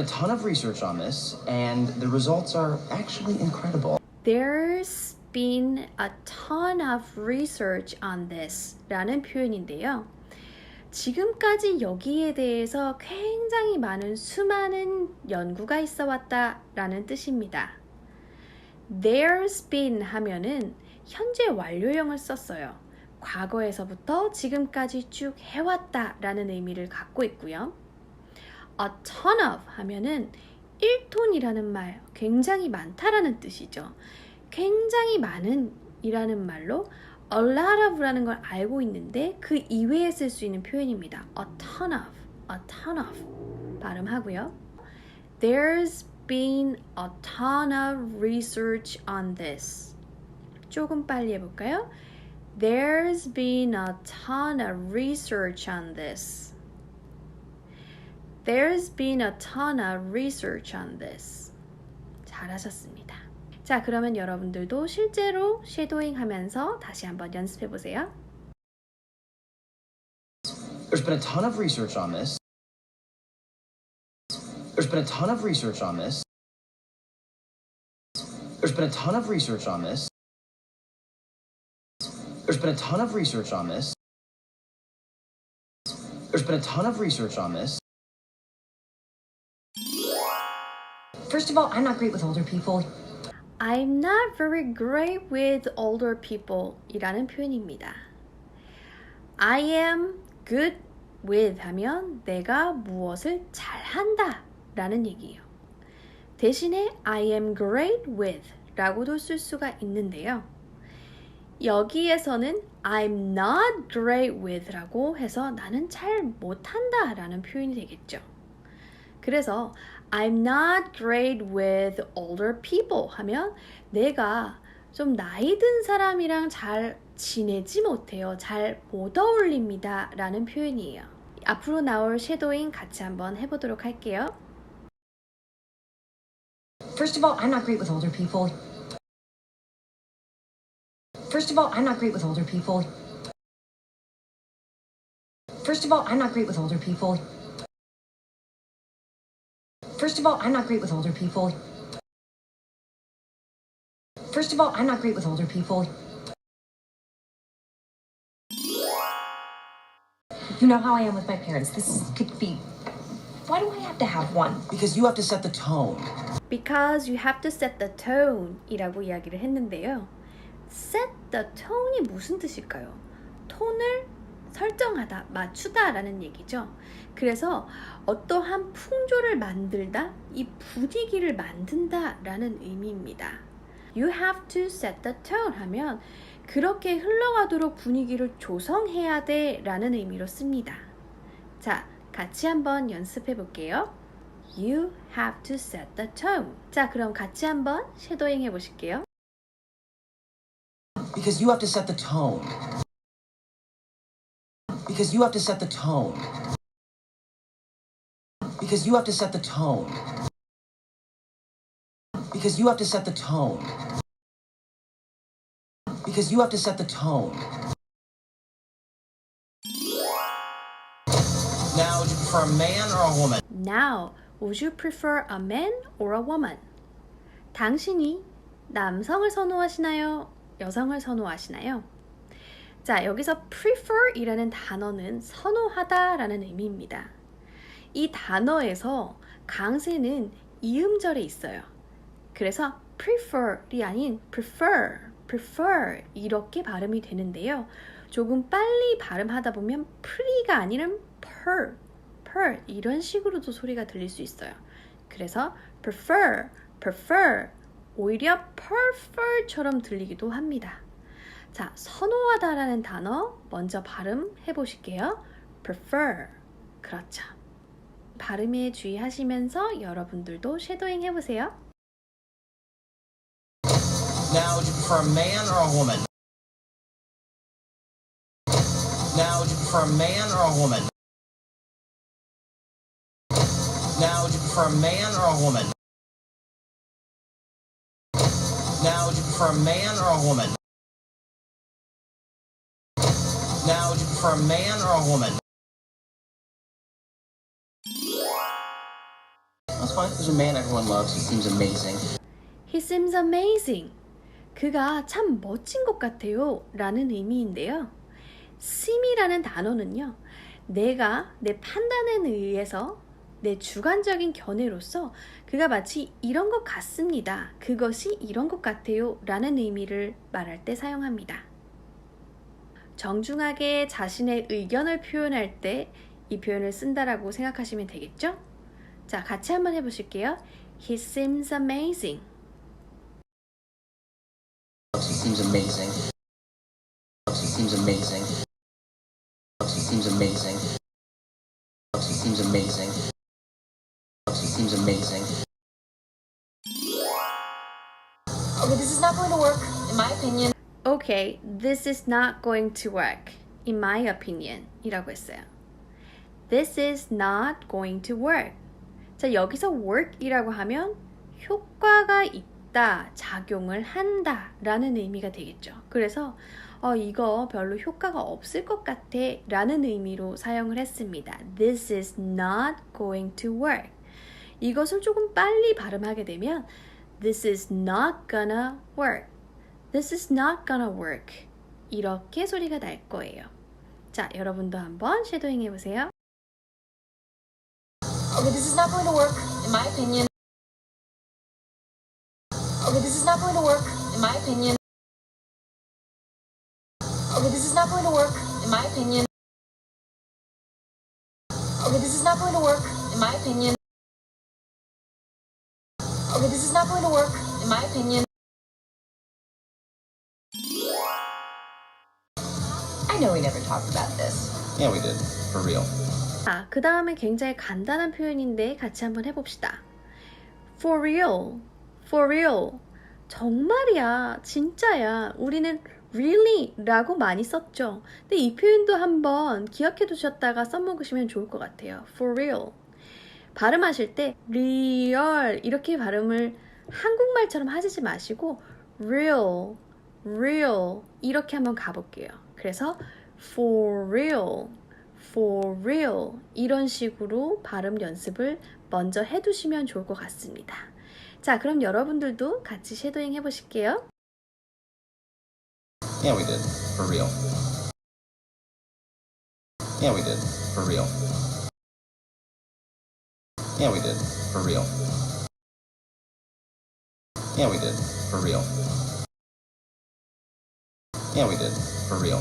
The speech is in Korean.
been a ton of research on this, and the results are actually incredible. There's been a ton of research on this 라는 표현인데요. 지금까지 여기에 대해서 굉장히 많은 수많은 연구가 있어 왔다 라는 뜻입니다. There's been 하면은 현재 완료형을 썼어요. 과거에서부터 지금까지 쭉 해왔다 라는 의미를 갖고 있고요. A ton of 하면은 1톤이라는 말, 굉장히 많다라는 뜻이죠. 굉장히 많은 이라는 말로 a lot of라는 걸 알고 있는데 그 이외에 쓸 수 있는 표현입니다. a ton of, a ton of 발음하고요. There's been a ton of research on this. 조금 빨리 해볼까요? There's been a ton of research on this. There's been a ton of research on this. 잘하셨습니다. 자, 그러면 여러분들도 실제로 쉐도잉 하면서 다시 한번 연습해 보세요. There's been a ton of research on this. There's been a ton of research on this. There's been a ton of research on this. There's been a ton of research on this. There's been a ton of research on this. First of all, I'm not great with older people. I'm not very great with older people 이라는 표현입니다. I am good with 하면 내가 무엇을 잘한다 라는 얘기예요. 대신에 I am great with 라고도 쓸 수가 있는데요. 여기에서는 I'm not great with 라고 해서 나는 잘 못한다 라는 표현이 되겠죠. 그래서 I'm not great with older people 하면 내가 좀 나이 든 사람이랑 잘 지내지 못해요. 잘 못 어울립니다. 라는 표현이에요. 앞으로 나올 쉐도잉 같이 한번 해보도록 할게요. First of all, I'm not great with older people. First of all, I'm not great with older people. First of all, I'm not great with older people. First of all, I'm not great with older people. First of all, I'm not great with older people. You know how I am with my parents. This could be. Why do I have to have one? Because you have to set the tone. Because you have to set the tone 이라고 이야기를 했는데요. set the tone이 무슨 뜻일까요? 톤을 설정하다, 맞추다 라는 얘기죠. 그래서 어떠한 풍조를 만들다, 이 분위기를 만든다 라는 의미입니다. You have to set the tone 하면 그렇게 흘러가도록 분위기를 조성해야 돼 라는 의미로 씁니다. 자, 같이 한번 연습해 볼게요. You have to set the tone. 자, 그럼 같이 한번 쉐도잉 해 보실게요. Because you have to set the tone. Because you have to set the tone. Because you have to set the tone. Because you have to set the tone. Because you have to set the tone. Now, would you prefer a man or a woman? Now, would you prefer a man or a woman? 당신이 남성을 선호하시나요? 여성을 선호하시나요? 자, 여기서 prefer 이라는 단어는 선호하다 라는 의미입니다. 이 단어에서 강세는 이음절에 있어요. 그래서 prefer이 아닌 prefer, prefer 이렇게 발음이 되는데요. 조금 빨리 발음하다 보면 pre가 아니라 per, per 이런 식으로도 소리가 들릴 수 있어요. 그래서 prefer, prefer 오히려 prefer처럼 들리기도 합니다. 자, 선호하다라는 단어 먼저 발음 해 보실게요. prefer. 그렇죠. 발음에 주의하시면서 여러분들도 쉐도잉 해보세요. Now, would you prefer a man or a woman? Now, would you prefer a man or a woman? Now, would you prefer a man or a woman? Now, would you prefer a man or a woman? Now, prefer a man or a woman? it's fine. There's a man everyone loves. He seems amazing. He seems amazing. 그가 참 멋진 것 같아요. 라는 의미인데요. seem이라는 단어는요. 내가 내 판단에 의해서 내 주관적인 견해로서 그가 마치 이런 것 같습니다. 그것이 이런 것 같아요. 라는 의미를 말할 때 사용합니다. 정중하게 자신의 의견을 표현할 때 이 표현을 쓴다라고 생각하시면 되겠죠? 자, 같이 한번 해보실게요. He seems amazing. He seems amazing. He seems amazing. He seems amazing. He seems amazing. He seems amazing. Okay, this is not going to work, in my opinion. Okay, this is not going to work, in my opinion. 이라고 했어요. This is not going to work. 자, 여기서 work이라고 하면 효과가 있다, 작용을 한다 라는 의미가 되겠죠. 그래서 어, 이거 별로 효과가 없을 것 같아 라는 의미로 사용을 했습니다. This is not going to work. 이것을 조금 빨리 발음하게 되면 This is not gonna work. This is not gonna work. 이렇게 소리가 날 거예요. 자, 여러분도 한번 쉐도잉 해보세요. Okay, this is not going to work, in my opinion. Okay, this is not going to work, in my opinion. Okay, this is not going to work, in my opinion. Okay, this is not going to work, in my opinion. Okay, this is not going to work, in my opinion. I know we never talked about this. Yeah, we did. For real. 아, 그 다음에 굉장히 간단한 표현인데 같이 한번 해봅시다. For real, for real. 정말이야, 진짜야. 우리는 really 라고 많이 썼죠. 근데 이 표현도 한번 기억해 두셨다가 써먹으시면 좋을 것 같아요. For real. 발음하실 때 real 이렇게 발음을 한국말처럼 하시지 마시고 real, real 이렇게 한번 가볼게요. 그래서 for real, for real 이런 식으로 발음 연습을 먼저 해두시면 좋을 것 같습니다. 자, 그럼 여러분들도 같이 쉐도잉 해보실게요. Yeah, we did. For real. Yeah, we did. For real. Yeah, we did. For real. Yeah, we did. For real. Yeah, we did. For real.